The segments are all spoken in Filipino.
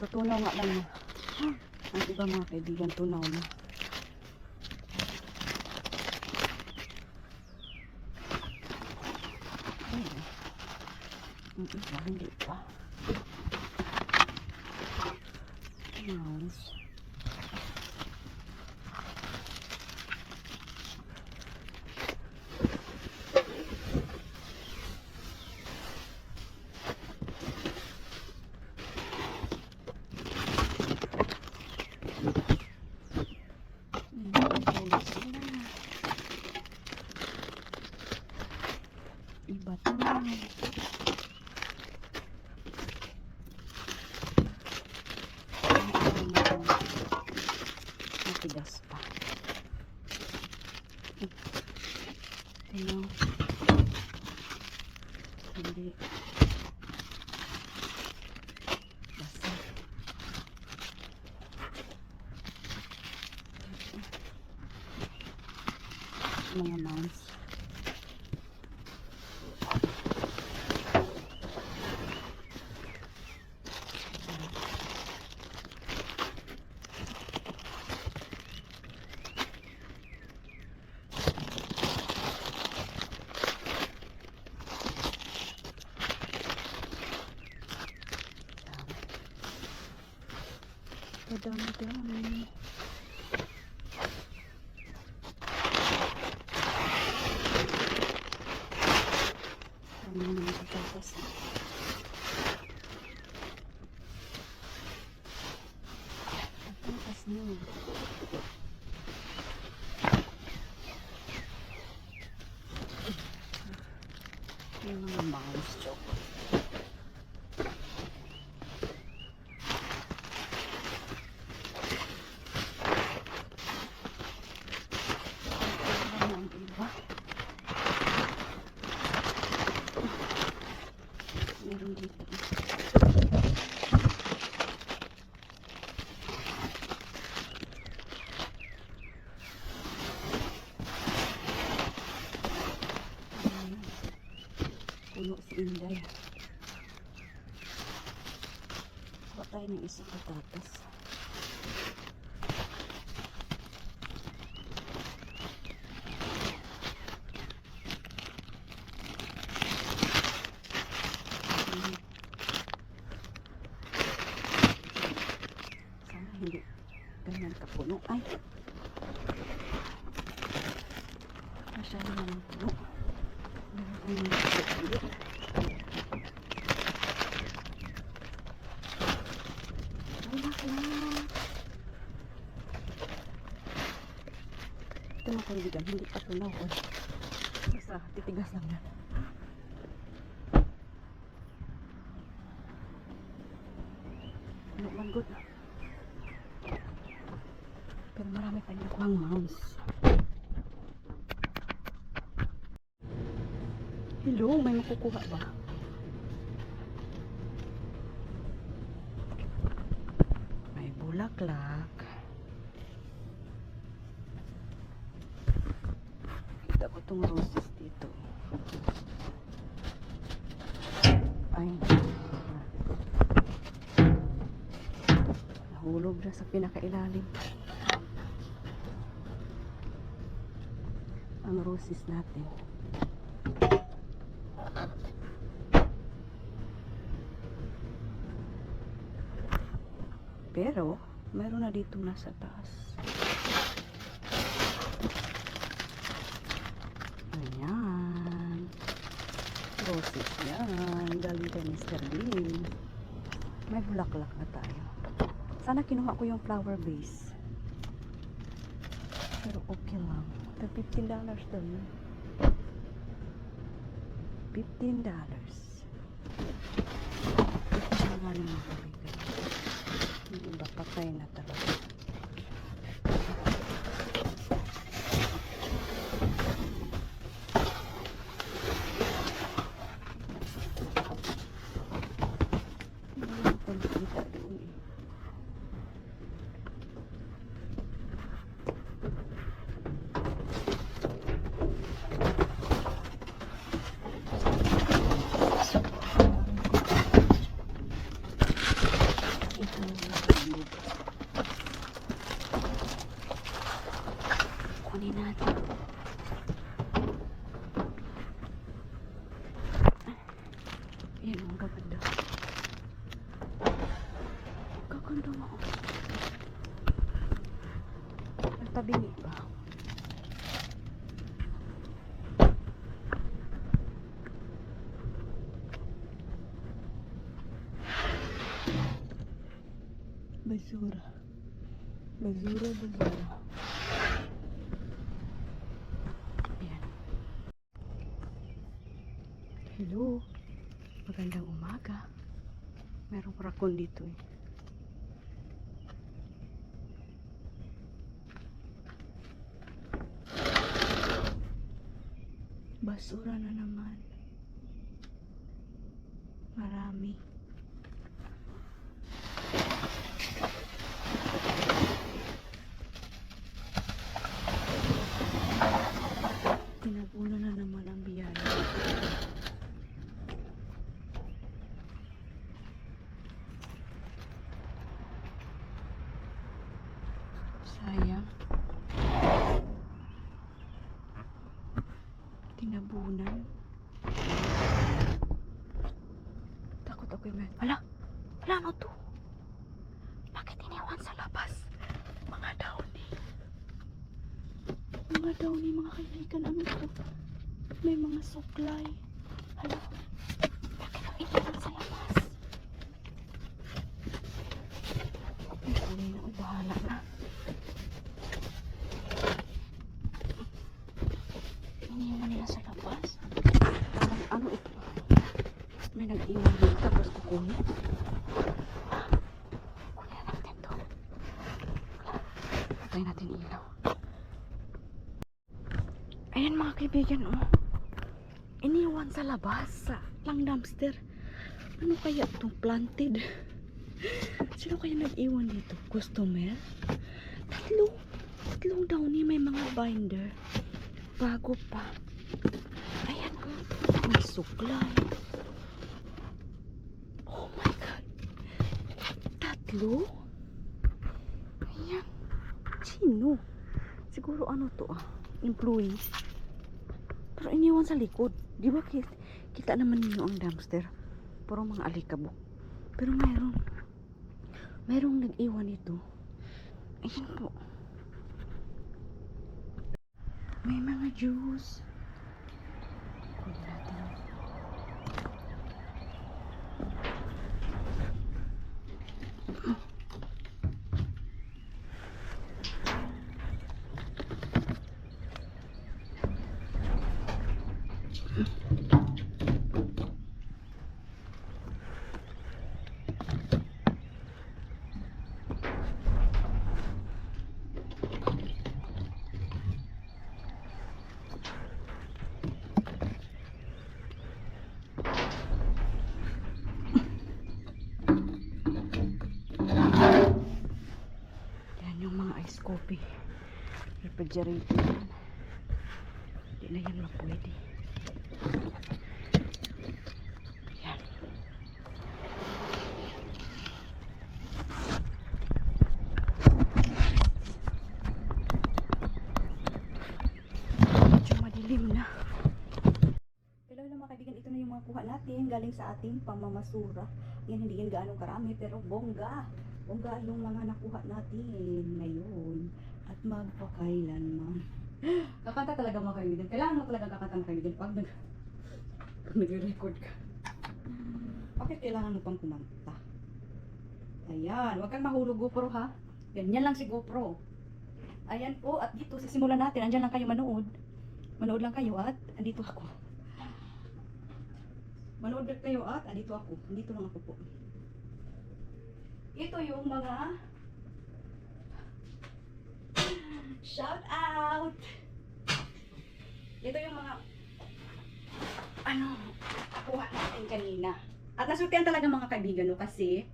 Natutunaw nga lang. Ang iba mga kaibigan, tunaw na. Ang iba, hindi pa. Nice. Iba to na. Matigas pa. Ito Hindi. Basta. Mga mouse. Madami-dami. Dami na naman patatas. Patatas na. Yung mga mouse chocolate. Ano ang iba? Meron dito. Ayan. Puno si Inday. Kuha tayo ng isang patatas. Mm. Sana hindi ganyan kapuno. Ay! Masyado puno. Dito. Ay, bakla! Ito mga kaibigan, hindi pa tunaw. Basta titigas lang yan. Ano man good. Pero marami pa rin ako ang mouse. Makukuha ba? May bulaklak. Kita ko itong roses dito. Ay, nahulog na sa pinakailalim. Ang roses natin. Pero, mayroon na dito nasa taas. Ayan. Roses yan. Galing kay Mr. Bean. May bulaklak na tayo. Sana kinuha ko yung flower base. Pero okay lang. Ito $15 daw yun. $15. Ito na nga naman kaibigan. Iba patay na talaga. Hindi ko nakita doon eh. Ito Kunin natin. Ayan, ang gaganda. Gaganda mo. Nagtabingi ba? Basura. Basura, basura. Ayan. Hello. Magandang umaga. Merong rakon dito eh. Basura na naman. Marami. Tinapuno na naman ang biyaya. Sayang. Tinabunan. Takot ako yung Hala! Hala, ano to? Bakit iniwan sa labas? Mga downy. Mga downy, mga kaibigan. Ano to? May mga suklay. Hala. Bakit ang iniwan sa labas? Ay, kunin na. Ay, bahala na. Iniwan nila sa labas. Parang ano ito? May nag-iwan dito tapos kukunin. Kunin na natin to. Patay natin ilaw. Ayan mga kaibigan, oh. Iniwan sa labas sa lang dumpster. Ano kaya itong planted? Sino kaya nag-iwan dito? Customer? Tatlo. Tatlong daw ni may mga binder. Bago pa. Ayan oh. May suklay. Tatlo? Ayan. Sino? Siguro ano to ah. Employee. Pero iniwan sa likod. Di ba kita, kita naman ninyo ang dumpster? Puro mga alikabok. Pero mayroon. Mayroong nag-iwan ito. Ayan po. May mga juice. Kunin natin. Yan yung mga coffee. Refrigerator. Hindi na yan mapwede. Yan. Medyo madilim na. Hello lang mga ito na yung mga kuha natin galing sa ating pamamasura. Yan hindi yan gaano karami pero bongga. Bongga yung mga nakuha natin ngayon at magpakailanman. Kakanta talaga mga kaibigan. Kailangan mo talaga kakanta mga kaibigan pag nag pag nagre-record ka. Bakit kailangan mo pang kumanta? Ayan, huwag kang mahulog GoPro ha. Ganyan lang si GoPro. Ayan po, at dito sisimulan natin. Andyan lang kayo manood. Manood lang kayo at andito ako. Manood lang kayo at andito ako. Andito lang ako po. Ito yung mga shout out. Ito yung mga ano, nakuha natin kanina. At nasultihan talaga mga kaibigan no kasi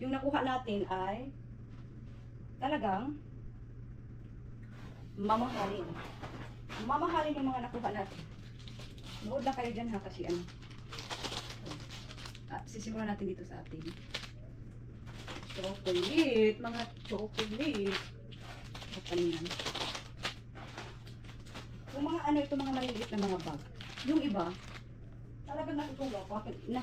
yung nakuha natin ay talagang mamahalin. Mamahalin yung mga nakuha natin. Nood lang kayo dyan ha kasi ano. Ah, sisimulan natin dito sa ating chocolate. Mga chocolate. Ano yan? Yung mga ano, ito mga maliliit na mga bag. Yung iba, talagang natutuwa ko. Na?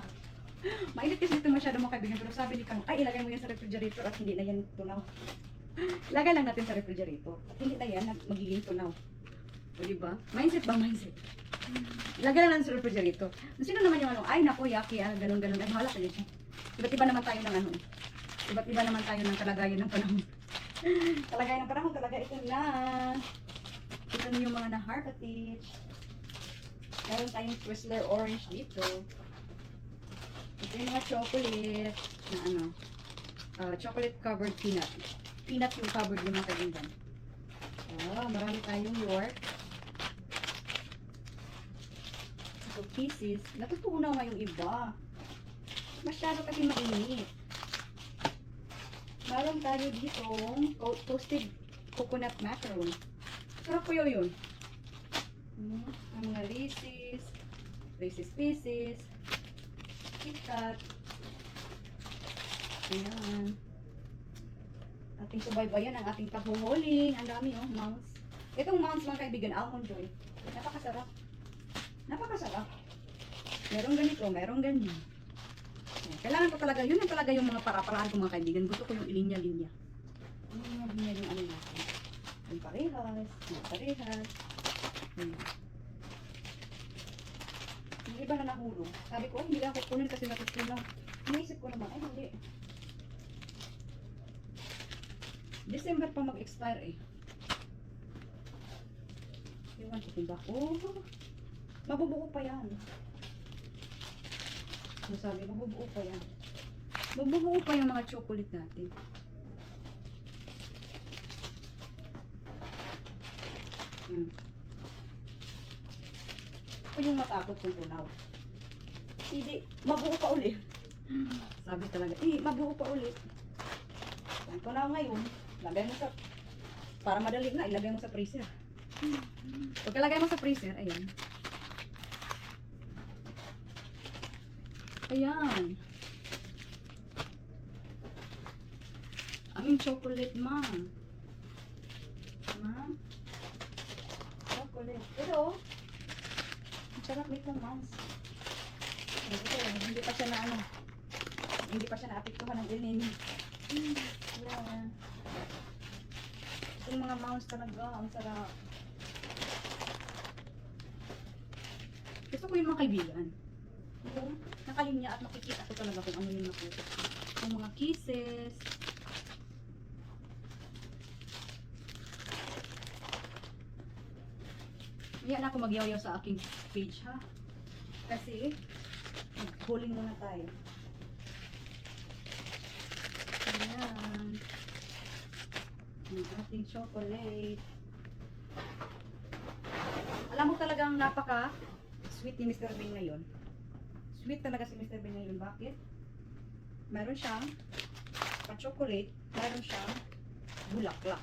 Mainit kasi ito masyado mga kaibigan. Pero sabi ni Kang, ay ilagay mo yan sa refrigerator at hindi na yan tunaw. Lagay lang natin sa refrigerator. At hindi na yan magiging tunaw. O diba? Mindset ba mindset? Lagay lang natin sa refrigerator. Sino naman yung ano, ay naku, yaki, ah, ganun, ganun. Ay, mahala kayo siya. Iba't iba naman tayo ng ano. Iba't iba naman tayo ng kalagayan ng panahon. kalagayan ng panahon talaga ito na. Ito na yung mga na heart attach. Meron tayong Twizzler orange dito. Ito yung mga chocolate na ano, ah, chocolate covered peanut. Peanut yung covered yung mga kaibigan. Ah, marami tayong York. So, pieces. Natutunaw nga yung iba. Masyado kasi mainit. Meron tayo dito toasted coconut macaron. Sarap ko yun. Hmm, ang mga Reese's, Reese's Pieces, KitKat. Ayan. Ating subaybayan ang ating paghuhuling. Ang dami oh, mouse. Itong mouse mga kaibigan, almond joy. Napakasarap. Napakasarap. Merong ganito, merong ganyan. Kailangan ko talaga, yun ang talaga yung mga para-paraan ko mga kaibigan. Gusto ko yung ilinya-linya. Yung mga linya yung ano natin. Yung parehas, yung parehas. Hmm. Yung iba na nahulog. Sabi ko, ay, hindi lang kukunin kasi natutunaw. Iniisip ko naman, ay hindi. December pa mag-expire eh. Iwan ko kung ba? Oh, mabubuo pa yan. So sabi, mabubuo pa yan. Mabubuo pa yung mga chocolate natin. Hmm. Ito yung matakot kung tunaw. Hindi, mabuo pa ulit. Sabi talaga, eh, mabuo pa ulit. Yan ko na ngayon, lagay mo sa, para madali na, ilagay mo sa freezer. Pagkalagay mo sa freezer, ayan. Ayan. Aming chocolate, ma. Ma? Chocolate. Oh. Ang sarap nitong mouse. Ito, hindi pa siya na ano. Hindi pa siya naapektuhan ng El Nino. Ayan. Yung mga mouse talaga, ang sarap. Gusto ko yung mga kaibigan. Yung nakalinya at makikita ko talaga kung ano yung nakuha. Yung mga kisses. Hindi na ako magyaw-yaw sa aking page ha. Kasi, huling muna tayo. Ayan. Ang ating chocolate. Alam mo talagang napaka sweet ni Mr. Bean ngayon. Sweet talaga si Mr. Bean ngayon. Bakit? Meron siyang pa-chocolate. Meron siyang bulaklak.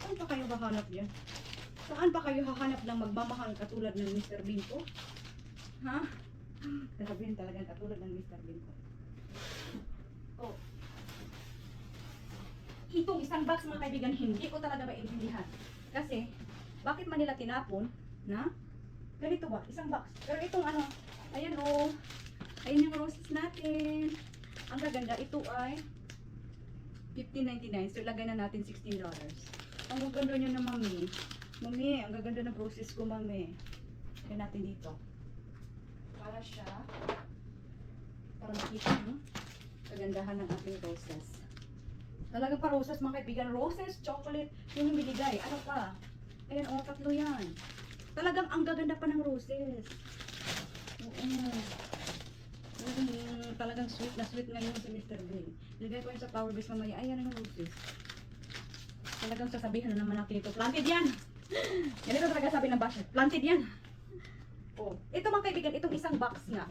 Saan pa kayo hahanap yan? Saan pa kayo hahanap ng magmamahal katulad ng Mr. Bean ko? Ha? Sasabihin talagang katulad ng Mr. Bean. Oh. Itong isang box mga kaibigan, hindi ko talaga maintindihan. Kasi, bakit man nila tinapon na ganito ba? Isang box. Pero itong ano, ayan oh, ayan yung roses natin. Ang gaganda, ito ay 15.99. So, ilagay na natin $16. Ang gaganda niya na, mami. Mami, ang gaganda ng roses ko, mami. Ilagay natin dito. Para siya, para makita mo, kagandahan ng ating roses. Talaga pa roses, mga kaibigan. Roses, chocolate, yun yung binigay. Ano pa? Ayan, oh, tatlo yan. Talagang ang gaganda pa ng roses. Mm, talagang sweet na sweet ngayon si Mr. Bean. Ilagay ko yun sa flower base mamaya. Ayan ang roses. Talagang sasabihan na naman natin ito. Planted yan! Ganito talaga sabi ng basher. Planted yan! Oh. Ito mga kaibigan, itong isang box nga.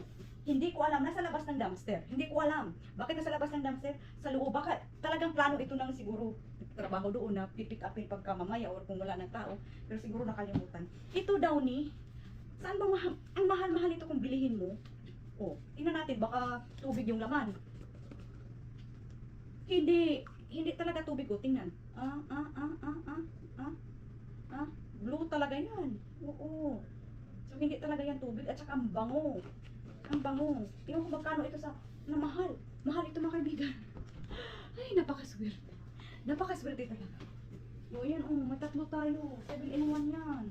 Hindi ko alam, nasa labas ng dumpster. Hindi ko alam. Bakit nasa labas ng dumpster? Sa loob. Baka talagang plano ito ng siguro trabaho doon na pipick upin pagka mamaya or kung wala ng tao. Pero siguro nakalimutan. Ito daw ni, saan ba mahal? Ang mahal-mahal ito kung bilihin mo. Oh, tingnan natin, baka tubig yung laman. Hindi, hindi talaga tubig ko. Tingnan. Ah, ah, ah, ah, ah, ah, ah. Blue talaga yan. saka ang bango. Ang bango. Tingnan ko magkano ito sa, na mahal. Mahal ito mga kaibigan. Ay, napakaswerte. Napakaswerte talaga. O yan, oh, may tatlo tayo. 7 in 1 yan.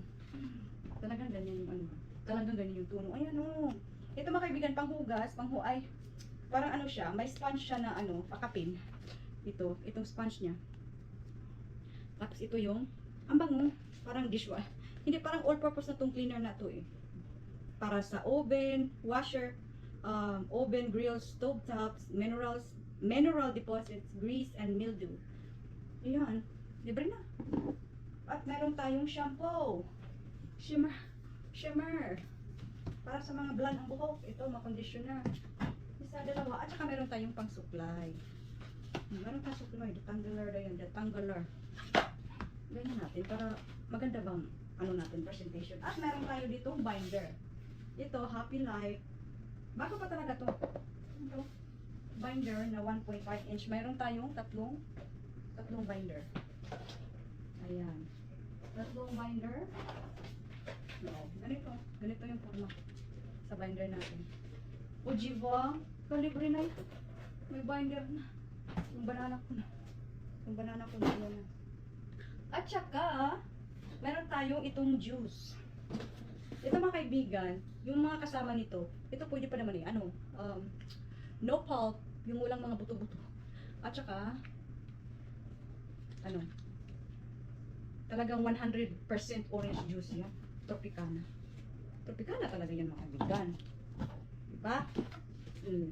Talagang ganyan yung ano. Talagang ganyan yung tuno. Ayan, oh. Ito mga kaibigan, panghugas, panghuay. Parang ano siya, may sponge siya na ano, pakapin. Ito, itong sponge niya. Tapos ito yung, ang bango, parang dishwa. Hindi, parang all-purpose na tong cleaner na to eh. Para sa oven, washer, um, oven, grills, stove tops, minerals, mineral deposits, grease, and mildew. Ayan, libre na. At meron tayong shampoo. Shimmer, shimmer. Para sa mga blonde ang buhok, ito, makondisyoner. Isa, dalawa. At saka meron tayong pang supply. Meron tayong supply. Detangler na yun, detangler. Ganyan natin para maganda bang ano natin, presentation. At meron tayo dito binder. Ito, Happy Life. Bago pa talaga to. Ito, binder na 1.5 inch. Meron tayong tatlong tatlong binder. Ayan. Tatlong binder. No, ganito. Ganito yung forma sa binder natin. Ojiva, kalibre na ito. May binder na. Yung banana ko na. Yung banana ko na na. At saka, meron tayong itong juice. Ito mga kaibigan, yung mga kasama nito, ito pwede pa naman eh, ano, um, no pulp, yung walang mga buto-buto. At saka, ano, talagang 100% orange juice yan. Tropicana. Tropicana talaga yan mga kaibigan. Diba? Mm.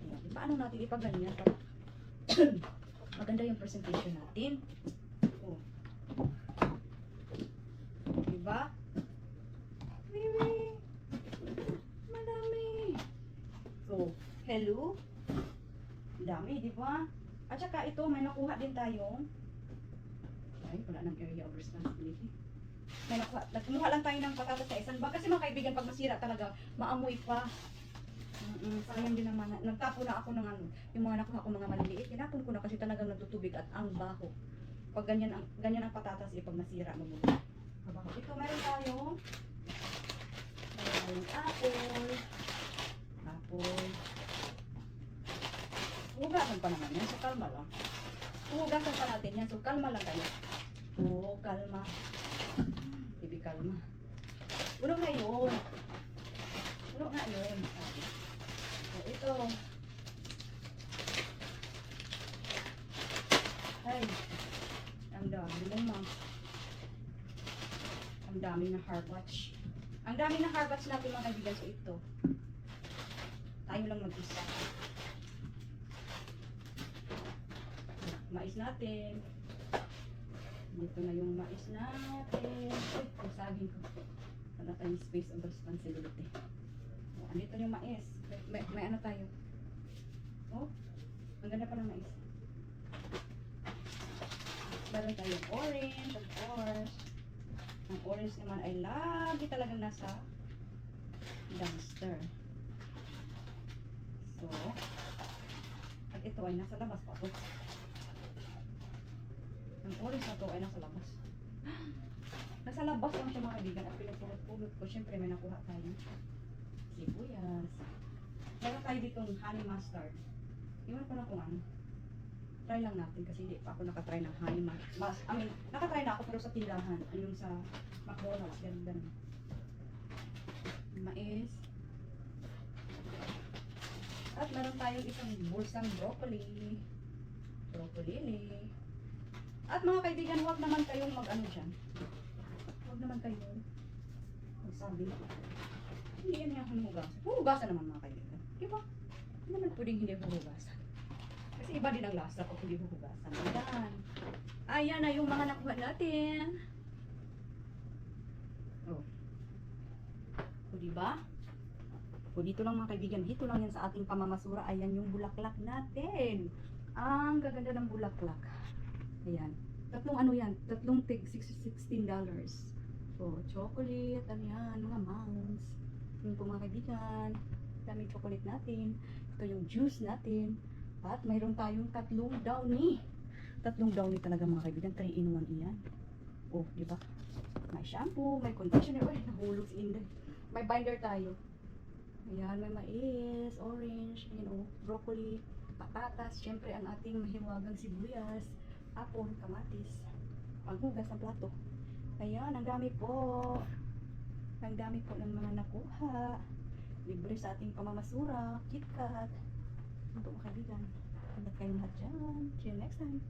Ayan. Paano natin ipaganyan para maganda yung presentation natin? Oh. Diba? Baby! Madami! So, hello? Dami, di ba? At saka ito, may nakuha din tayong ay, wala nang area of responsibility. May nakuha, nagkumuha lang tayo ng patatas sa isang bag. Kasi mga kaibigan, pag masira talaga, maamoy pa. Mm-mm, sayang din naman. Nagtapo na ako ng ano, yung mga nakuha ko mga maliliit. Tinapon ko na kasi talagang nagtutubig at ang baho. Pag ganyan ang, ganyan ang patatas, eh, pag nasira, mabuti. Mabaho. Ito, meron tayong meron tayong apple. Apple. Hugasan pa naman yan, so kalma lang. Hugasan pa natin yan, so kalma lang kayo. Oo, kalma. Kalma. Ulo nga yun. Ulo nga yun. So, ito. Ay, ang dami naman. Ang dami ng harbach. Ang dami ng harbach natin mga kaibigan. So, ito. Tayo lang mag-isa. Mais natin. Dito na yung mais natin. Uy, yung saging ko. Wala tayong space of responsibility. O, andito yung mais. May, may, may ano tayo. Oh, ang ganda pa ng mais. Meron tayong orange, of course. Ang orange naman ay lagi talagang nasa dumpster. So, at ito ay nasa labas pa to. Ang orange na to ay nasa labas. Nasa labas lang siya mga kaibigan at pinupulot-pulot ko. Siyempre may nakuha tayo. Sibuyas. Meron tayo ditong honey mustard. Iwan ko na kung ano. Try lang natin kasi hindi pa ako nakatry ng honey mustard. Mas, I mean, nakatry na ako pero sa tindahan. Yung sa McDonald's. Ganun ganun. Mais. At meron tayong isang bulsang broccoli. Broccoli. At mga kaibigan, huwag naman kayong mag-ano dyan. Huwag naman kayong magsabi. Hindi yan yung hugasan. Hugasan naman mga kaibigan. Di? Hindi naman pwedeng hindi hugasan. Kasi iba din ang lasa pag hindi hugasan. Ayan. Ayan na yung mga nakuha natin. Oh. O, di ba? O, dito lang mga kaibigan. Dito lang yan sa ating pamamasura. Ayan yung bulaklak natin. Ang gaganda ng bulaklak. Ayan. Tatlong ano yan? Tatlong tig $16. So, chocolate, ano yan, mga mounds. Yun po mga kaibigan. Daming chocolate natin. Ito yung juice natin. At mayroon tayong tatlong downy. Tatlong downy talaga mga kaibigan. 3 in 1 iyan. Oh, di ba? May shampoo, may conditioner. Uy, nahulog si Inday. may binder tayo. Ayan, may mais, orange, you know, broccoli, patatas, syempre ang ating mahiwagang sibuyas, apon, kamatis, panghugas ng plato. Ayan, ang dami po. Ang dami po ng mga nakuha. Libre sa ating pamamasura, KitKat. Ito mga kaibigan. Ingat kayong lahat dyan. See you next time.